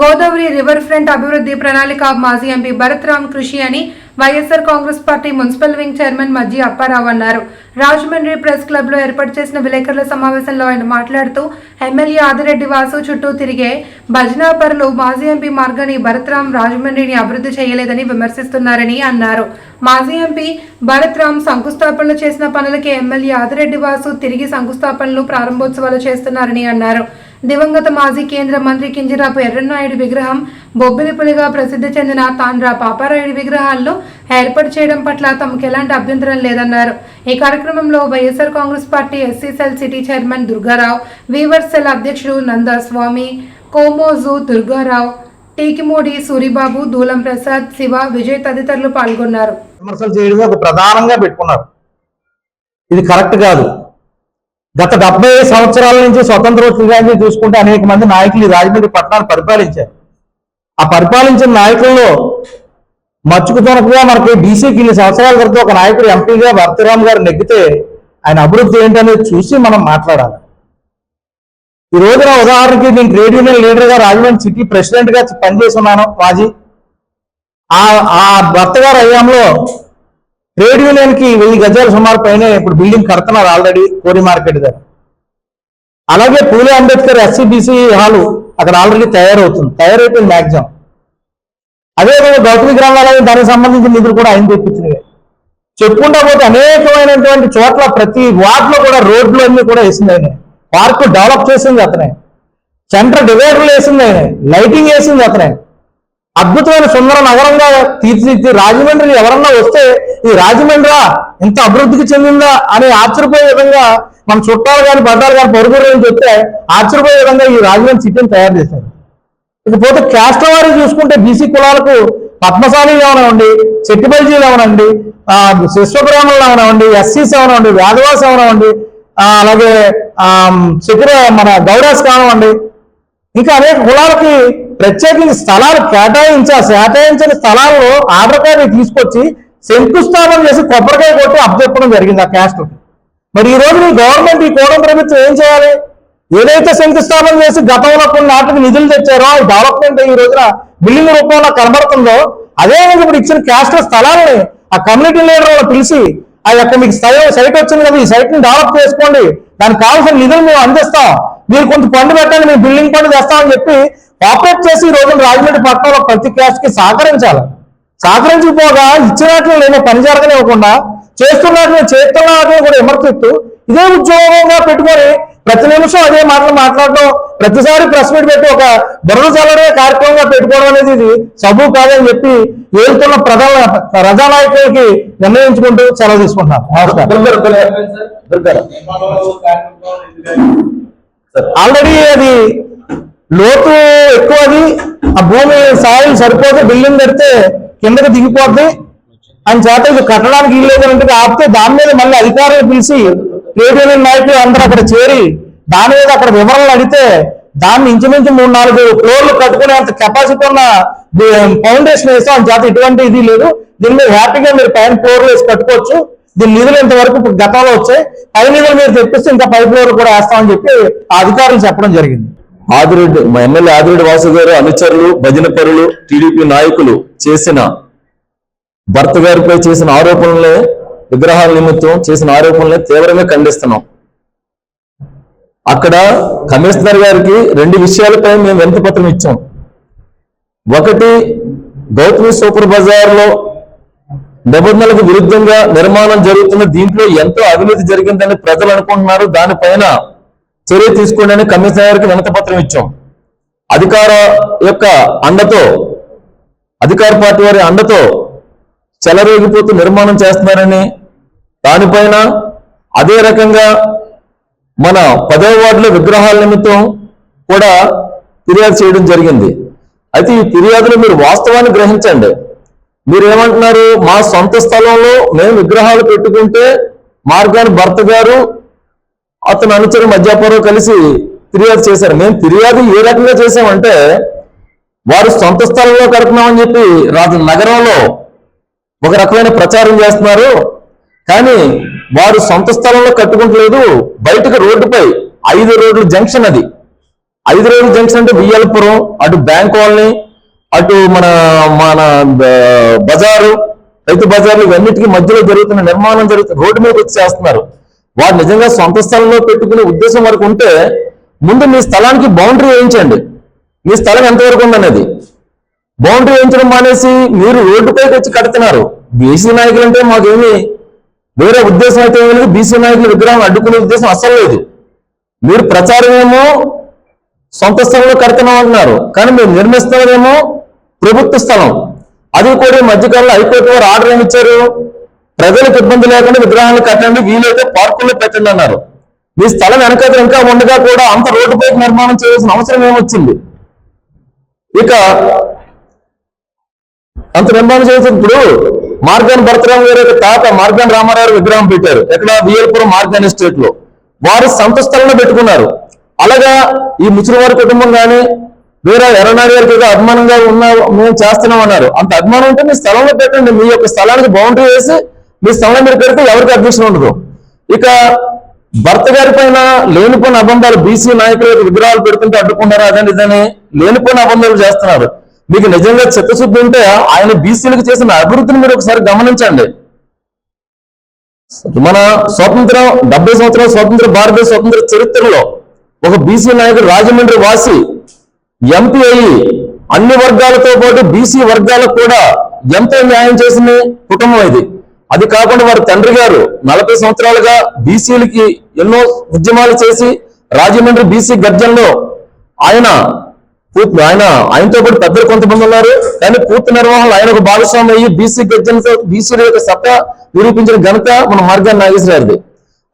Godavari river front అభివృద్ధి ప్రణాళిక మాజీ ఎంపీ భరత్ రామ్ కృషి అని YSR Congress Party municipal wing chairman Majji Apparao అన్నారు. రాజమండ్రి ప్రెస్ క్లబ్లో ఏర్పాటు చేసిన విలేకరుల సమావేశంలో ఆయన మాట్లాడుతూ ఎమ్మెల్యే ఆదిరెడ్డి వాసు చుట్టూ తిరిగే భజనాపరులు మాజీ ఎంపీ మార్గని భరత్రామ్ రాజమండ్రిని అభివృద్ధి చేయలేదని విమర్శిస్తున్నారని అన్నారు. మాజీ ఎంపీ భరత్రాం శంకుస్థాపనలు చేసిన పనులకే ఎమ్మెల్యే ఆదిరెడ్డి వాసు తిరిగి శంకుస్థాపనలు ప్రారంభోత్సవాలు చేస్తున్నారని అన్నారు. దివంగత మాజీ కేంద్ర మంత్రి కింజరాపు ఎర్రన్నాయుడు విగ్రహం బొబ్బిలిపులిగా ప్రసిద్ధి చెందిన తాండ్రా పాపారాయుడి విగ్రహాల్లో ఏర్పాటు చేయడం పట్ల తమకు ఎలాంటి అభ్యంతరం లేదన్నారు. ఈ కార్యక్రమంలో YSR Congress Party SC cell city chairman Durgarao weaver cell అధ్యక్షుడు నందస్వామి కోమోజు దుర్గారావు టీకిమూడి సూరిబాబు దూలం ప్రసాద్ శివ విజయ్ తదితరులు పాల్గొన్నారు. విమర్శలు చేయడమే ఒక ప్రధానంగా పెట్టుకున్నారు. ఇది కరెక్ట్ కాదు. గత డెబ్బై సంవత్సరాల నుంచి స్వతంత్రోత్సవాన్ని చూసుకుంటే అనేక మంది నాయకులు ఈ రాజమండ్రి పట్టణాన్ని పరిపాలించారు. ఆ పరిపాలించిన నాయకుల్లో మచ్చుకుతనకుగా మనకి బీసీకి ఇన్ని సంవత్సరాల క్రితం ఒక నాయకుడు ఎంపీగా భరతరామ్ గారు నెగ్గితే ఆయన అభివృద్ధి ఏంటనేది చూసి మనం మాట్లాడాలి. ఈ రోజున ఉదాహరణకి నేను ట్రేడ్ యూనియన్ లీడర్గా రాజమండ్రి సిటీ ప్రెసిడెంట్గా పనిచేస్తున్నాను మాజీ. ఆ భర్త గారు హయాంలో ట్రేడ్ యూనియన్కి వెయ్యి గజాల సుమారు పైన ఇప్పుడు బిల్డింగ్ కడుతున్నారు ఆల్రెడీ కోరి మార్కెట్ దగ్గర. అలాగే Phule Ambedkar SC BC hall అక్కడ ఆల్రెడీ తయారవుతుంది. తయారైపోయింది మ్యాక్సిమం. అదేవిధంగా గౌతమి గ్రంథాలయం దానికి సంబంధించిన నిధులు కూడా ఆయన తెప్పించినవే. చెప్పుకుంటా పోతే అనేకమైనటువంటి చోట్ల ప్రతి వార్డులో కూడా రోడ్లు అన్ని కూడా వేసింది ఆయన. పార్కు డెవలప్ చేసింది అతనే. సెంటర్ డివైడర్లు వేసింది ఆయన. లైటింగ్ వేసింది అతనే. అద్భుతమైన సుందర నగరంగా తీర్చిదిద్ది రాజమండ్రి ఎవరన్నా వస్తే ఈ రాజమండ్రి ఇంత అభివృద్ధికి చెందిందా అని ఆశ్చర్యపోయే విధంగా మన చుట్టాలు కానీ పడ్డాలు కానీ పొరుగురు అని చెప్తే ఆశ్చర్యపోయే విధంగా ఈ రాజమండ్రి సిటీని తయారు చేశారు. ఇకపోతే క్యాస్ట్ వారి చూసుకుంటే బీసీ కులాలకు పద్మశాలి ఏమనండి చెట్టిబల్జీలు ఏమనండి ఆ, శిశ్వబ్రాహ్మణులు ఏమనండి ఎస్సీస్ ఏమనండి వేదవాస్ ఏమనండి అలాగే ఆ, శకుర మన గౌరాస్ కానివ్వండి ఇంకా అనేక కులాలకి ప్రత్యేకించి స్థలాలు కేటాయించి ఆ కేటాయించిన స్థలాల్లో ఆధార్ కార్డు తీసుకొచ్చి శంకుస్థాపన చేసి కొబ్బరికాయ కొట్టి అప్పచెప్పడం జరిగింది ఆ క్యాస్ట్ మరి ఈ రోజు ఈ గవర్నమెంట్ ఈ కోడం ప్రభుత్వం ఏం చేయాలి? ఏదైతే శంకుస్థాపన చేసి గతంలో కొన్ని నాటికి నిధులు తెచ్చారో ఈ డెవలప్మెంట్ ఈ రోజున బిల్డింగ్ రూపంలో కనబడుతుందో అదే విధంగా ఇప్పుడు ఇచ్చిన క్యాస్ట్ స్థలాలని ఆ కమ్యూనిటీ లీడర్ పిలిచి ఆ యొక్క మీకు సైట్ వచ్చింది కదా ఈ సైట్ని డెవలప్ చేసుకోండి. దానికి కావాల్సిన నిధులు మేము అందిస్తాం. మీరు కొంత ఫండ్ పెట్టండి మేము బిల్డింగ్ ఫండ్ తెస్తామని చెప్పి ఆపరేట్ చేసి ఈ రోజున రాజమండ్రి పట్టణంలో ప్రతి క్యాస్ట్కి సహకరించాలి. సహకరించకపోగా ఇచ్చినట్లు నేను పని జరగనివ్వకుండా చేస్తున్నట్లు చేస్తున్నట్లు కూడా విమర్శిస్తూ ఇదే ఉద్యోగంగా పెట్టుకొని ప్రతి నిమిషం అదే మాటలు మాట్లాడటం ప్రతిసారి ప్రెస్ మీట్ పెట్టి ఒక బరువు చల్లడే కార్యక్రమంగా పెట్టుకోవడం అనేది ఇది సబు కాదని చెప్పి ఏలుతున్న ప్రజల ప్రజానాయకులకి నిర్ణయించుకుంటూ సెలవు తీసుకుంటున్నాను. నమస్కారం. ఆల్రెడీ అది లోతు ఎక్కువ అది. ఆ భూమి సాయిల్ సరిపోతే బిల్డింగ్ కడితే కిందకి దిగిపోద్ది. అని చేత ఇది కట్టడానికి ఇల్లేదు అంటే ఆపితే దాని మీద మళ్ళీ అధికారులు పిలిచి ట్రేడ్ యూనియన్ నాయకులు అందరూ అక్కడ చేరి దాని మీద అక్కడ వివరాలు అడిగితే దాన్ని ఇంచుమించు మూడు నాలుగు ఫ్లోర్లు కట్టుకునేంత కెపాసిటీ ఉన్న ఫౌండేషన్ వేస్తాం అని చేత ఎటువంటి ఇది లేదు. దీని మీద హ్యాపీగా మీరు పైన ఫ్లోర్ వేసి కట్టుకోవచ్చు. దీని నిధులు ఇంతవరకు ఇప్పుడు గతంలో వచ్చాయి పై నిధులు మీరు తెప్పిస్తే ఇంకా పై ఫ్లోర్ కూడా వేస్తామని చెప్పి అధికారులు చెప్పడం జరిగింది. ఆదిరెడ్డి మా ఎమ్మెల్యే ఆదిరెడ్డి వాసు గారు అనుచరులు భజన పరులు టీడీపీ నాయకులు చేసిన భర్త గారిపై చేసిన ఆరోపణలే విగ్రహాల నిమిత్తం చేసిన ఆరోపణలే తీవ్రంగా ఖండిస్తున్నాం. అక్కడ కమిషనర్ గారికి రెండు విషయాలపై మేము వినతి పత్రం ఇచ్చాం. ఒకటి గౌతమి సూపర్ బజార్లో నిబంధనలకు విరుద్ధంగా నిర్మాణం జరుగుతున్న దీంట్లో ఎంతో అవినీతి జరిగిందని ప్రజలు అనుకుంటున్నారు. దానిపైన చర్య తీసుకోండి అని కమిషనర్ గారికి వినతి ఇచ్చాం. అధికార యొక్క అండతో అధికార పార్టీ వారి అండతో చెలరేగిపోతూ నిర్మాణం చేస్తున్నారని దానిపైన అదే రకంగా మన పదవ వార్డులో విగ్రహాల నిమిత్తం కూడా ఫిర్యాదు చేయడం జరిగింది. అయితే ఈ ఫిర్యాదులు మీరు వాస్తవాన్ని గ్రహించండి. మీరు ఏమంటున్నారు మా సొంత స్థలంలో మేము విగ్రహాలు పెట్టుకుంటే మార్గాని భర్త గారు అతను అనుచరు మధ్యాపురం కలిసి ఫిర్యాదు చేశారు. మేము ఫిర్యాదు ఏ రకంగా చేసామంటే వారు సొంత స్థలంలో కడుతున్నామని చెప్పి రాజు నగరంలో ఒక రకమైన ప్రచారం చేస్తున్నారు. కానీ వారు సొంత స్థలంలో కట్టుకుంటలేదు. బయటకు రోడ్డుపై ఐదు రోడ్ల జంక్షన్ అది. ఐదు రోజుల జంక్షన్ అంటే వియ్యలపురం అటు బ్యాంక్ కాలనీ అటు మన మన బజారు రైతు బజార్లు ఇవన్నిటికీ మధ్యలో జరుగుతున్న నిర్మాణం జరుగుతుంది రోడ్డు మీద వచ్చి చేస్తున్నారు. వారు నిజంగా సొంత స్థలంలో పెట్టుకునే ఉద్దేశం వరకు ఉంటే ముందు మీ స్థలానికి బౌండరీ వేయించండి. మీ స్థలం ఎంతవరకు ఉందనేది. బౌండరీ వేయించడం మానేసి మీరు రోడ్డుపైకి వచ్చి కడుతున్నారు. బీసీ నాయకులు అంటే మాకేమి వేరే ఉద్దేశం అయితే ఏమి లేదు. బీసీ నాయకుల విగ్రహం అడ్డుకునే ఉద్దేశం అసలు లేదు. మీరు ప్రచారం ఏమో సొంత స్థలంలో కడుతున్నాం అంటున్నారు కానీ మీరు నిర్మిస్తున్నదేమో ప్రభుత్వ స్థలం. అది కూడా ఈ మధ్యకాలంలో హైకోర్టు వారు ఆర్డర్ ఏమిచ్చారు ప్రజలకు ఇబ్బంది లేకుండా విగ్రహాలు కట్టండి వీలైతే పార్కుల్లో పెట్టండి అన్నారు. మీ స్థలం వెనకాల ఇంకా ఉండగా కూడా అంత రోడ్డుపై నిర్మాణం చేయాల్సిన అవసరం ఏమొచ్చింది? ఇక అంత నిర్మాణం చేసినప్పుడు మార్గాన్ భరతరామ్ గారి యొక్క తాత మార్గాన్ రామారావు విగ్రహం పెట్టారు. ఎక్కడ? వియల్పురం మార్గాన్ ఎస్టేట్లో వారు సొంత స్థలంలో పెట్టుకున్నారు. అలాగా ఈ ముసలివారి కుటుంబం కానీ వీరా ఎర్రనాడు గారికి ఏదో అభిమానంగా ఉన్న మేము చేస్తున్నాం అన్నారు. అంత అభిమానం ఉంటే మీ స్థలంలో పెట్టండి. మీ యొక్క స్థలానికి బౌండరీ వేసి మీ స్థలంలో మీరు పెడితే ఎవరికి అబ్జెక్షన్ ఉండదు. ఇక భర్త గారి పైన లేనిపోయిన అబంధాలు బీసీ నాయకులు విగ్రహాలు పెడుతుంటే అడ్డుకున్నారు అదని ఇదని లేనిపోయిన అబంధాలు చేస్తున్నారు. మీకు నిజంగా చిత్తశుద్ధి ఉంటే ఆయన బీసీలకు చేసిన అభివృద్ధిని మీరు ఒకసారి గమనించండి. మన స్వాతంత్రం డెబ్బై సంవత్సరాల స్వాతంత్ర భారతదేశ స్వాతంత్ర చరిత్రలో ఒక బీసీ నాయకుడు రాజమండ్రి వాసి ఎంపీ అయ్యి అన్ని వర్గాలతో పాటు బీసీ వర్గాలకు కూడా ఎంతో న్యాయం చేసిన కుటుంబం ఇది. అది కాకుండా వారి తండ్రి గారు నలభై సంవత్సరాలుగా బీసీలకి ఎన్నో ఉద్యమాలు చేసి రాజమండ్రి బీసీ గర్జనలో ఆయన పూర్తి ఆయన ఆయనతో పాటు పెద్దలు కొంతమంది ఉన్నారు. కానీ పూర్తి నిర్వహణలో ఆయన ఒక భాగస్వామి అయ్యి బీసీ గర్జనతో బీసీల యొక్క సత్తా నిరూపించిన ఘనత మన మార్గాన్ని నాగేశ్వరరావుది.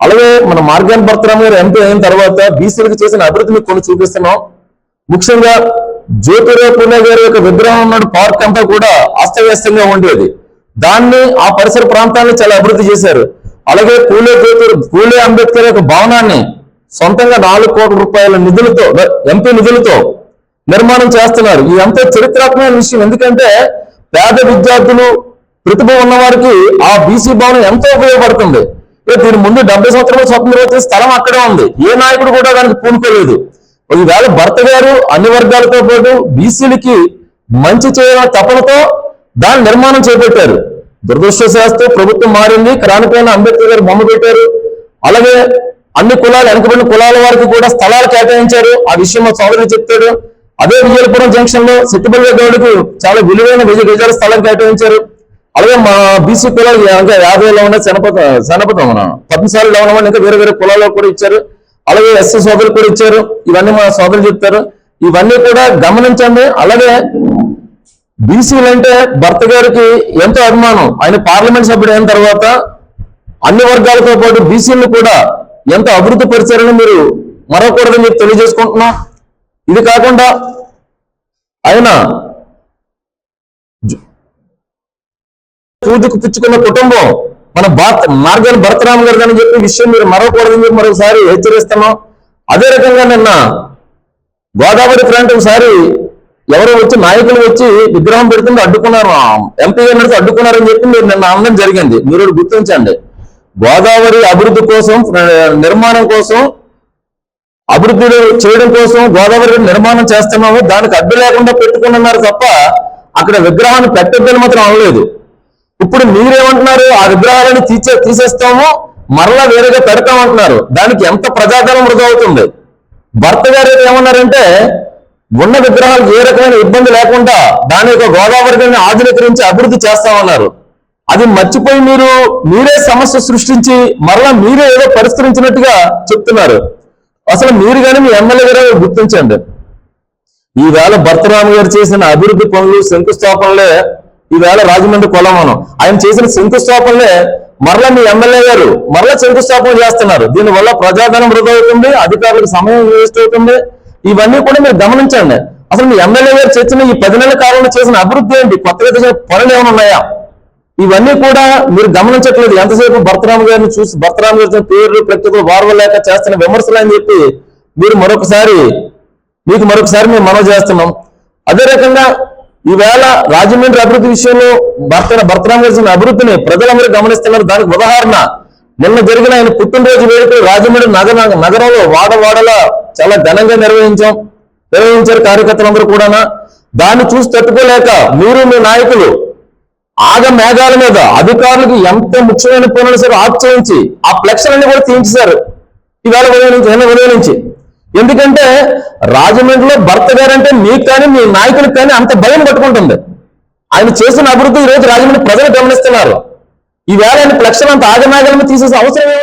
అలాగే మన మార్గాన్ భర్తరామ్ గారు ఎంపీ అయిన తర్వాత బీసీలకు చేసిన అభివృద్ధిని కొన్ని చూపిస్తున్నాం. ముఖ్యంగా జ్యోతిరావు పూలే గారి యొక్క విగ్రహం ఉన్న పార్క్ అంతా కూడా అస్తవ్యస్తంగా ఉండేది. దాన్ని ఆ పరిసర ప్రాంతాన్ని చాలా అభివృద్ధి చేశారు. అలాగే పూలే జ్యోతి పూలే అంబేద్కర్ యొక్క భవనాన్ని సొంతంగా నాలుగు కోట్ల రూపాయల నిధులతో ఎంపీ నిధులతో నిర్మాణం చేస్తున్నారు. ఇది ఎంతో చరిత్రాత్మక విషయం. ఎందుకంటే పేద విద్యార్థులు ప్రతిభ ఉన్నవారికి ఆ బీసీ భవనం ఎంతో ఉపయోగపడుతుంది. దీని ముందు డెబ్బై సంవత్సరాల స్వతంత్రం వచ్చే స్థలం అక్కడే ఉంది. ఏ నాయకుడు కూడా దానికి పూనుకోలేదు. ఈవేళ భర్త గారు అన్ని వర్గాలతో పాటు బీసీలకి మంచి చేయన తపనతో దాని నిర్మాణం చేపట్టారు. దురదృష్టశాస్తు ప్రభుత్వం మారింది. క్రానిపైన అంబేద్కర్ గారు బొమ్మ పెట్టారు. అలాగే అన్ని కులాలు వెనకబడిన కులాల వారికి కూడా స్థలాలు కేటాయించారు. ఆ విషయం మా సోదరుడు చెప్తాడు. అదే విజయపురం జంక్షన్లో సిట్టుబల్లి గౌడ్కు చాలా విలువైన విజయ గజాల స్థలం కేటాయించారు. అలాగే మా బీసీ కులాలు ఇంకా యాభైలో ఉన్న శనపత శనపతం మన పద్మశాలిలో ఇంకా వేరే వేరే కులాల్లో కూడా ఇచ్చారు. అలాగే ఎస్సీ సోదరులు కూడా ఇచ్చారు ఇవన్నీ మా సోదరులు చెప్తారు. ఇవన్నీ కూడా గమనించండి. అలాగే బీసీలు అంటే భర్త గారికి ఎంతో అభిమానం. ఆయన పార్లమెంట్ సభ్యుడు అయిన తర్వాత అన్ని వర్గాలతో పాటు బీసీలను కూడా ఎంతో అభివృద్ధి పరిచారని మీరు మరొకూడదని మీరు తెలియజేసుకుంటున్నాం. ఇది కాకుండా ఆయన పూజకు పుచ్చుకున్న కుటుంబం మన భారత మార్గాన్ని భరతరామ గారు అని చెప్పి విషయం మీరు మరవకూడదని చెప్పి మరొకసారి హెచ్చరిస్తున్నాం. అదే రకంగా నిన్న గోదావరి ఫ్రంట్ ఒకసారి ఎవరో వచ్చి నాయకులు వచ్చి విగ్రహం పెడుతుంటే అడ్డుకున్నారు. ఎంపీ గారు అడ్డుకున్నారని చెప్పి మీరు నిన్న అనడం జరిగింది. మీరు గుర్తించండి. గోదావరి అభివృద్ధి కోసం నిర్మాణం కోసం అభివృద్ధి చేయడం కోసం గోదావరి నిర్మాణం చేస్తున్నాము. దానికి అడ్డు లేకుండా పెట్టుకున్నారు తప్ప అక్కడ విగ్రహాన్ని పెట్టద్దని మాత్రం అనలేదు ఇప్పుడు మీరేమంటున్నారు? ఆ విగ్రహాలను తీసే తీసేస్తాము మరలా వేరేగా పెడతామంటున్నారు. దానికి ఎంత ప్రజాధనం వృధా అవుతుంది? భర్త గారు ఏమన్నారంటే ఉన్న విగ్రహాలు ఏ రకమైన ఇబ్బంది లేకుండా దాని యొక్క గోదావరిని ఆధునీకరించి అభివృద్ధి చేస్తామన్నారు. అది మర్చిపోయి మీరు మీరే సమస్య సృష్టించి మరలా మీరే ఏదో పరిష్కరించినట్టుగా చెప్తున్నారు. అసలు మీరు కానీ మీ ఎమ్మెల్యే గారు గుర్తించండి? ఈవేళ భర్తరామ గారు చేసిన అభివృద్ధి పనులు శంకుస్థాపనలే ఈవేళ రాజమండ్రి కొలమానం. ఆయన చేసిన శంకుస్థాపనలే మరలా మీ ఎమ్మెల్యే గారు మరలా శంకుస్థాపన చేస్తున్నారు. దీనివల్ల ప్రజాధనం వృధా అవుతుంది అధికారులకు సమయం వేస్ట్ అవుతుంది. ఇవన్నీ కూడా మీరు గమనించండి. అసలు మీ ఎమ్మెల్యే గారు చేసిన ఈ పది నెలల కాలంలో చేసిన అభివృద్ధి ఏంటి? కొత్తగా చేసిన పనులు ఏమైనా ఉన్నాయా? ఇవన్నీ కూడా మీరు గమనించట్లేదు. ఎంతసేపు భర్తరామ గారిని చూసి భర్తరామ గారి పేరు ప్రత్యేక వారవలేక చేస్తున్న విమర్శలు అని చెప్పి మీరు మరొకసారి మీకు మరొకసారి మేము మనవి చేస్తున్నాం. అదే రకంగా ఈవేళ రాజమండ్రి అభివృద్ధి విషయంలో భర్త భర్తరామ గారి చేసిన అభివృద్ధిని ప్రజలందరూ గమనిస్తున్నారు. దానికి ఉదాహరణ నిన్న జరిగిన ఆయన పుట్టినరోజు వేడుకలు రాజమండ్రి నగర నగరంలో వాడవాడలా చాలా ఘనంగా నిర్వహించాం. నిర్వహించారు కార్యకర్తలందరూ కూడా దాన్ని చూసి తట్టుకోలేక మీరు మీ నాయకులు ఆగ మేఘాల మీద అధికారులకు ఎంత ముఖ్యమైన పనులు సరే ఆఫ్ చేయించి ఆ ఫ్లెక్షన్ అన్ని కూడా తీయించారు. ఈవేళ ఉదయం నుంచి నిన్న ఉదయం నుంచి ఎందుకంటే రాజమండ్రిలో భర్త గారంటే మీకు కానీ మీ నాయకులకు కానీ అంత భయం పట్టుకుంటుంది. ఆయన చేసిన అభివృద్ధి రోజు రాజమండ్రి ప్రజలు గమనిస్తున్నారు. ఈవేళ ఆయన ఫ్లెక్స్ అంత ఆగమేఘాల అవసరం ఏమొచ్చింది?